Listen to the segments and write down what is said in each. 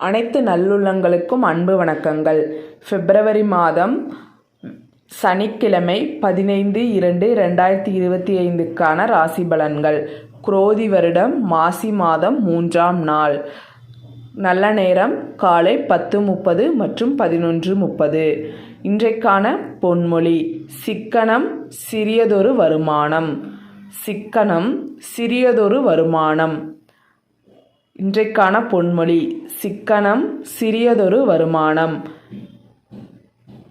அனைத்து நல்லுள்ளங்களுக்கும் அன்பு வணக்கங்கள். பிப்ரவரி மாதம் சனிக்கிழமை பதினைந்து இரண்டு ரெண்டாயிரத்தி இருபத்தி ஐந்துக்கான ராசி பலன்கள். குரோதி வருடம் மாசி மாதம் மூன்றாம் நாள். நல்ல நேரம் காலை பத்து முப்பது மற்றும் பதினொன்று முப்பது. இன்றைக்கான பொன்மொழி சிக்கனம் சிறியதொரு வருமானம். சிக்கனம் சிறியதொரு வருமானம். இன்றைக்கான பொன்மொழி சிக்கனம் சிறியதொரு வருமானம்.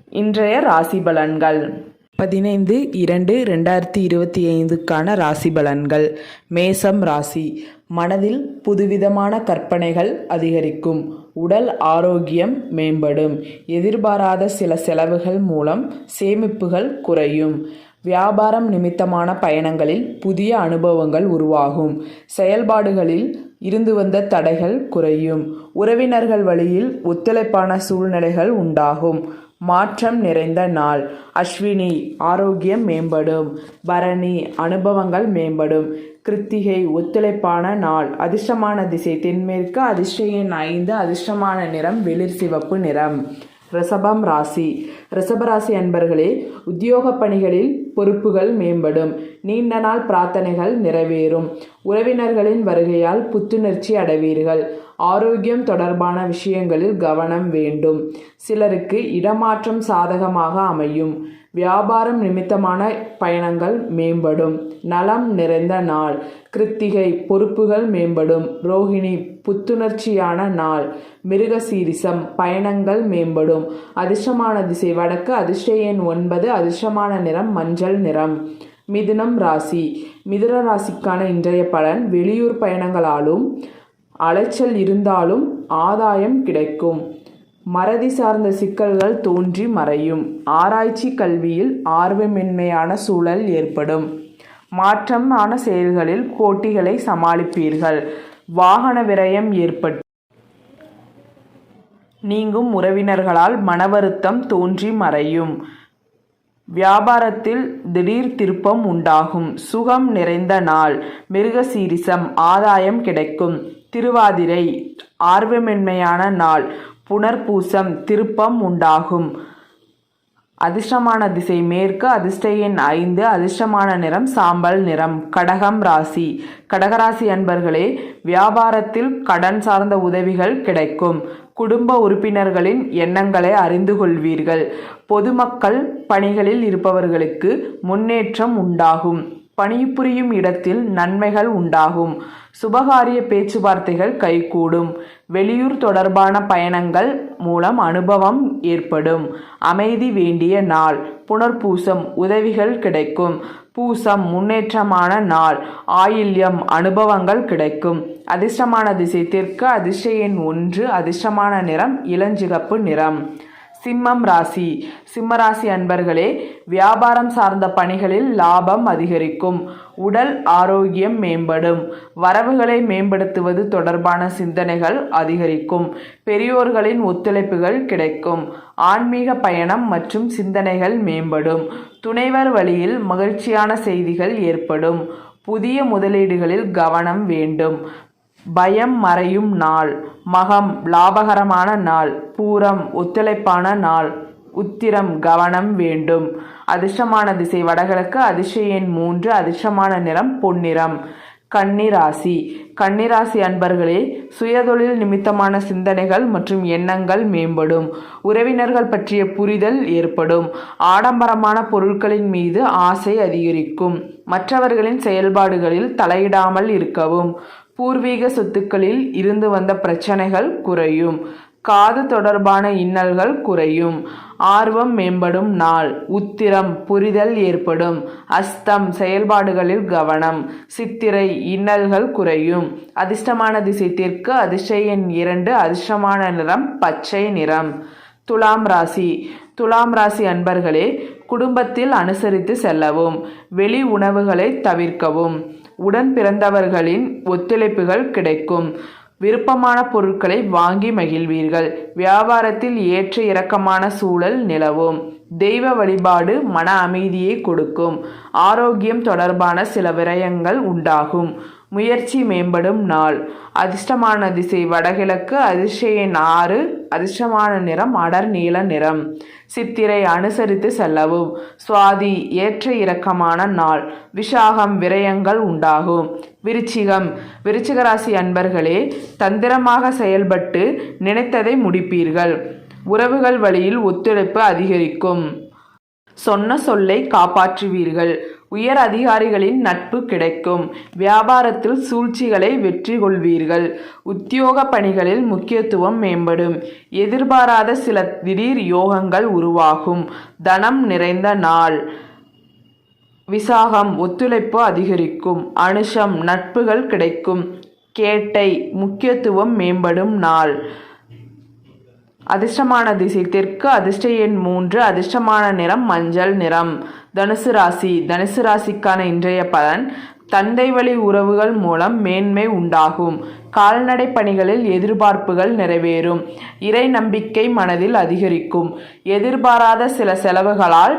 இன்றைய ராசி பலன்கள். பதினைந்து இரண்டு ரெண்டாயிரத்தி இருபத்தி ஐந்துக்கான ராசி பலன்கள். மேசம் ராசி. மனதில் புதுவிதமான கற்பனைகள் அதிகரிக்கும். உடல் ஆரோக்கியம் மேம்படும். எதிர்பாராத சில செலவுகள் மூலம் சேமிப்புகள் குறையும். வியாபாரம் நிமித்தமான பயணங்களில் புதிய அனுபவங்கள் உருவாகும். செயல்பாடுகளில் இருந்து வந்த தடைகள் குறையும். உறவினர்கள் வழியில் ஒத்துழைப்பான சூழ்நிலைகள் உண்டாகும். மாற்றம் நிறைந்த நாள். அஸ்வினி ஆரோக்கியம் மேம்படும். பரணி அனுபவங்கள் மேம்படும். கிருத்திகை ஒத்துழைப்பான நாள். அதிர்ஷ்டமான திசை. தென்மேற்கு அதிர்ஷ்ட எண் ஐந்து அதிர்ஷ்டமான நிறம் வெளிர் சிவப்பு நிறம். ரிஷபம் ராசி. ரிஷபராசி அன்பர்களே உத்தியோக பணிகளில் பொறுப்புகள் மேம்படும். நீண்ட நாள் பிரார்த்தனைகள் நிறைவேறும். உறவினர்களின் வருகையால் புத்துணர்ச்சி அடைவீர்கள். ஆரோக்கியம் தொடர்பான விஷயங்களில் கவனம் வேண்டும். சிலருக்கு இடமாற்றம் சாதகமாக அமையும். வியாபாரம் நிமித்தமான பயணங்கள் மேம்படும். நலம் நிறைந்த நாள். கிருத்திகை பொறுப்புகள் மேம்படும். ரோஹிணி புத்துணர்ச்சியான நாள். மிருகசீரிசம் பயணங்கள் மேம்படும். அதிர்ஷ்டமான திசை வடக்கு அதிர்ஷ்ட எண் ஒன்பது அதிர்ஷ்டமான நிறம் மஞ்சள் நிறம். மிதுனம் ராசி. மிதுன ராசிக்கான இன்றைய பலன் வெளியூர் பயணங்களாலும் அலைச்சல் இருந்தாலும் ஆதாயம் கிடைக்கும். மறதி சார்ந்த சிக்கல்கள் தோன்றி மறையும். ஆராய்ச்சி கல்வியில் ஆர்வமின்மையான சூழல் ஏற்படும். மாற்றமான செயல்களில் போட்டிகளை சமாளிப்பீர்கள். வாகன விரயம் ஏற்பட்டு நீங்கும் உறவினர்களால் மனவருத்தம் தோன்றி மறையும். வியாபாரத்தில் திடீர் திருப்பம் உண்டாகும். சுகம் நிறைந்த நாள். மிருகசீரிசம் ஆதாயம் கிடைக்கும். திருவாதிரை ஆர்வமின்மையான நாள். புனர்பூசம் திருப்பம் உண்டாகும். அதிர்ஷ்டமான திசை மேற்கு அதிர்ஷ்ட எண் ஐந்து அதிர்ஷ்டமான நிறம் சாம்பல் நிறம். கடகம் ராசி. கடகராசி அன்பர்களே வியாபாரத்தில் கடன் சார்ந்த உதவிகள் கிடைக்கும். குடும்ப உறுப்பினர்களின் எண்ணங்களை அறிந்து கொள்வீர்கள். பொதுமக்கள் பணிகளில் இருப்பவர்களுக்கு முன்னேற்றம் உண்டாகும். பணிபுரியும் இடத்தில் நன்மைகள் உண்டாகும். சுபகாரிய பேச்சுவார்த்தைகள் கைகூடும். வெளியூர் தொடர்பான பயணங்கள் மூலம் அனுபவம் ஏற்படும். அமைதி வேண்டிய நாள். புனர்பூசம் உதவிகள் கிடைக்கும். பூசம் முன்னேற்றமான நாள். ஆயில்யம் அனுபவங்கள் கிடைக்கும். அதிர்ஷ்டமான திசை தெற்கு அதிர்ஷ்ட எண் ஒன்று அதிர்ஷ்டமான நிறம் இளஞ்சிகப்பு நிறம். சிம்மம் ராசி. சிம்மராசி அன்பர்களே வியாபாரம் சார்ந்த பணிகளில் லாபம் அதிகரிக்கும். உடல் ஆரோக்கியம் மேம்படும். வரவுகளை மேம்படுத்துவது தொடர்பான சிந்தனைகள் அதிகரிக்கும். பெரியோர்களின் ஒத்துழைப்புகள் கிடைக்கும். ஆன்மீக பயணம் மற்றும் சிந்தனைகள் மேம்படும். துணைவர் வழியில் மகிழ்ச்சியான செய்திகள் ஏற்படும். புதிய முதலீடுகளில் கவனம் வேண்டும். பயம் மறையும் நாள். மகம் லாபகரமான நாள். பூரம் ஒத்துழைப்பான நாள். உத்திரம் கவனம் வேண்டும். அதிர்ஷ்டமான திசை வடகிழக்கு அதிர்ஷ்ட எண் மூன்று அதிர்ஷ்டமான நிறம் பொன்னிறம். கன்னிராசி. கன்னிராசி அன்பர்களே சுயதொழில் நிமித்தமான சிந்தனைகள் மற்றும் எண்ணங்கள் மேம்படும். உறவினர்கள் பற்றிய புரிதல் ஏற்படும். ஆடம்பரமான பொருட்களின் மீது ஆசை அதிகரிக்கும். மற்றவர்களின் செயல்பாடுகளில் தலையிடாமல் இருக்கவும். பூர்வீக சொத்துக்களில் இருந்து வந்த பிரச்சனைகள் குறையும். காது தொடர்பான இன்னல்கள் குறையும். ஆர்வம் மேம்படும் நாள் உத்திரம் புரிதல் ஏற்படும். அஸ்தம் செயல்பாடுகளில் கவனம். சித்திரை இன்னல்கள் குறையும். அதிர்ஷ்டமான திசை தெற்கு அதிர்ஷ்ட எண் இரண்டு அதிர்ஷ்டமான நிறம் பச்சை நிறம். துலாம் ராசி. துலாம் ராசி அன்பர்களே குடும்பத்தில் அனுசரித்து செல்லவும். வெளி உணவுகளை தவிர்க்கவும். உடன் பிறந்தவர்களின் ஒத்துழைப்புகள் கிடைக்கும். விருப்பமான பொருட்களை வாங்கி மகிழ்வீர்கள். வியாபாரத்தில் ஏற்ற இறக்கமான சூழல் நிலவும். தெய்வ வழிபாடு மன அமைதியை கொடுக்கும். ஆரோக்கியம் தொடர்பான சில விரயங்கள் உண்டாகும். முயற்சி மேம்படும் நாள். அதிர்ஷ்டமான திசை வடகிழக்கு அதிர்ஷ்டையின் ஆறு அதிர்ஷ்டமான நிறம் அடர் நீல நிறம். சித்திரை அனுசரித்து செல்லவும். சுவாதி ஏற்ற இறக்கமான நாள். விஷாகம் விரயங்கள் உண்டாகும். விருச்சிகம். விருச்சிகராசி அன்பர்களே தந்திரமாக செயல்பட்டு நினைத்ததை முடிப்பீர்கள். உறவுகள் வழியில் ஒத்துழைப்பு அதிகரிக்கும். சொன்ன சொல்லை காப்பாற்றுவீர்கள். உயர் அதிகாரிகளின் நட்பு கிடைக்கும். வியாபாரத்தில் சூழ்ச்சிகளை வெற்றி கொள்வீர்கள். உத்தியோக பணிகளில் முக்கியத்துவம் மேம்படும். எதிர்பாராத சில திடீர் யோகங்கள் உருவாகும். தனம் நிறைந்த நாள். விசாகம் ஒத்துழைப்பு அதிகரிக்கும். அனுஷம் நட்புகள் கிடைக்கும். கேட்டை முக்கியத்துவம் மேம்படும் நாள். அதிர்ஷ்டமான திசை தெற்கு அதிர்ஷ்ட எண் மூன்று அதிர்ஷ்டமான நிறம் மஞ்சள் நிறம். தனுசு ராசி தனுசு ராசிக்கான இன்றைய பலன் தந்தை வழி உறவுகள் மூலம் மேன்மை உண்டாகும். கால்நடை பணிகளில் எதிர்பார்ப்புகள் நிறைவேறும். இறை நம்பிக்கை மனதில் அதிகரிக்கும். எதிர்பாராத சில செலவுகளால்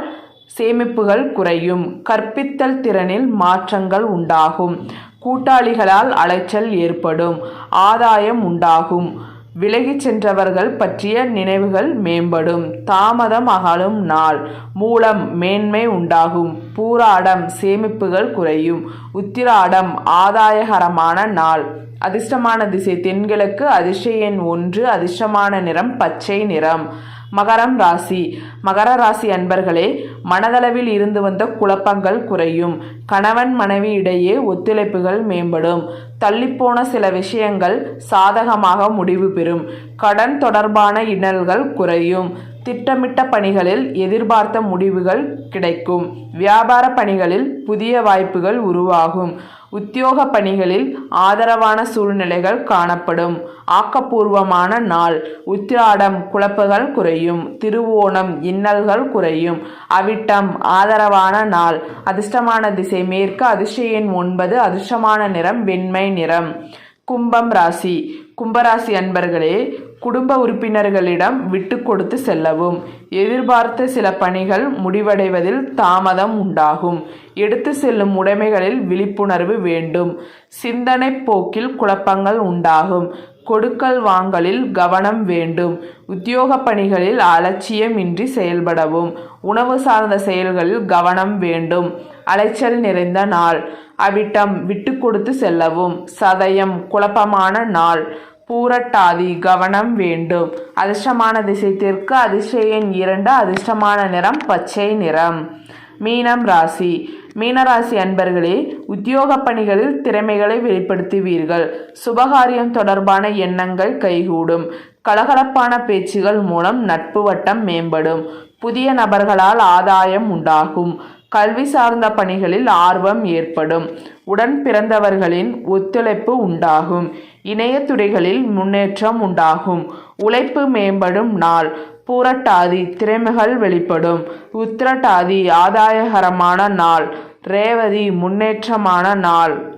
சேமிப்புகள் குறையும். கற்பித்தல் திறனில் மாற்றங்கள் உண்டாகும். கூட்டாளிகளால் அலைச்சல் ஏற்படும். ஆதாயம் உண்டாகும். விலகிச் சென்றவர்கள் பற்றிய நினைவுகள் மேம்படும். தாமதம் அகலும் நாள். மூலம் மேன்மை உண்டாகும். பூராடம் சேமிப்புகள் குறையும். உத்திராடம் ஆதாயகரமான நாள். அதிர்ஷ்டமான திசை. தென்கிழக்கு அதிர்ஷ்ட எண் ஒன்று அதிர்ஷ்டமான நிறம் பச்சை நிறம். மகரம் ராசி. மகர ராசி அன்பர்களே மனதளவில் இருந்து வந்த குழப்பங்கள் குறையும். கணவன் மனைவி இடையே ஒத்துழைப்புகள் மேம்படும். தள்ளிப்போன சில விஷயங்கள் சாதகமாக முடிவு பெறும். கடன் தொடர்பான இன்னல்கள் குறையும். திட்டமிட்ட பணிகளில் எதிர்பார்த்த முடிவுகள் கிடைக்கும். வியாபார பணிகளில் புதிய வாய்ப்புகள் உருவாகும். உத்தியோக பணிகளில் ஆதரவான சூழ்நிலைகள் காணப்படும். ஆக்கப்பூர்வமான நாள். உத்திராடம் குழப்புகள் குறையும். திருவோணம் இன்னல்கள் குறையும். அவிட்டம் ஆதரவான நாள். அதிர்ஷ்டமான திசை மேற்கு அதிர்ஷ்ட எண் ஒன்பது அதிர்ஷ்டமான நிறம் வெண்மை நிறம். கும்பம் ராசி. கும்பராசி அன்பர்களே குடும்ப உறுப்பினர்களிடம் விட்டு கொடுத்து செல்லவும். எதிர்பார்த்த சில பணிகள் முடிவடைவதில் தாமதம் உண்டாகும். எடுத்து செல்லும் உடைமைகளில் விழிப்புணர்வு வேண்டும். சிந்தனை போக்கில் குழப்பங்கள் உண்டாகும். கொடுக்கல் வாங்கலில் கவனம் வேண்டும். உத்தியோக பணிகளில் அலட்சியமின்றி செயல்படவும். உணவு சார்ந்த செயல்களில் கவனம் வேண்டும். அலைச்சல் நிறைந்த நாள். அவிட்டம் விட்டு கொடுத்து செல்லவும். சதயம் குழப்பமான நாள். பூரட்டாதி கவனம் வேண்டும். அதிர்ஷ்டமான திசை தெற்கு அதிர்ஷ்ட எண் இரண்டு அதிர்ஷ்டமான நிறம் பச்சை நிறம். மீனம் ராசி. மீனராசி அன்பர்களே உத்தியோக பணிகளில் திறமைகளை வெளிப்படுத்துவீர்கள். சுபகாரியம் தொடர்பான எண்ணங்கள் கைகூடும். கலகலப்பான பேச்சுகள் மூலம் நட்பு வட்டம் மேம்படும். புதிய நபர்களால் ஆதாயம் உண்டாகும். கல்வி சார்ந்த பணிகளில் ஆர்வம் ஏற்படும். உடன் பிறந்தவர்களின் ஒத்துழைப்பு உண்டாகும். இணைய துறைகளில் முன்னேற்றம் உண்டாகும். உழைப்பு மேம்படும் நாள். பூரட்டாதி திறமைகள் வெளிப்படும். உத்திரட்டாதி ஆதாயகரமான நாள். ரேவதி முன்னேற்றமான நாள்.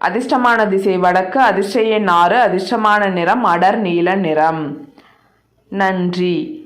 அதிர்ஷ்டமான திசை வடக்கு அதிர்ஷ்ட எண் ஆறு அதிர்ஷ்டமான நிறம் அடர் நீல நிறம். நன்றி.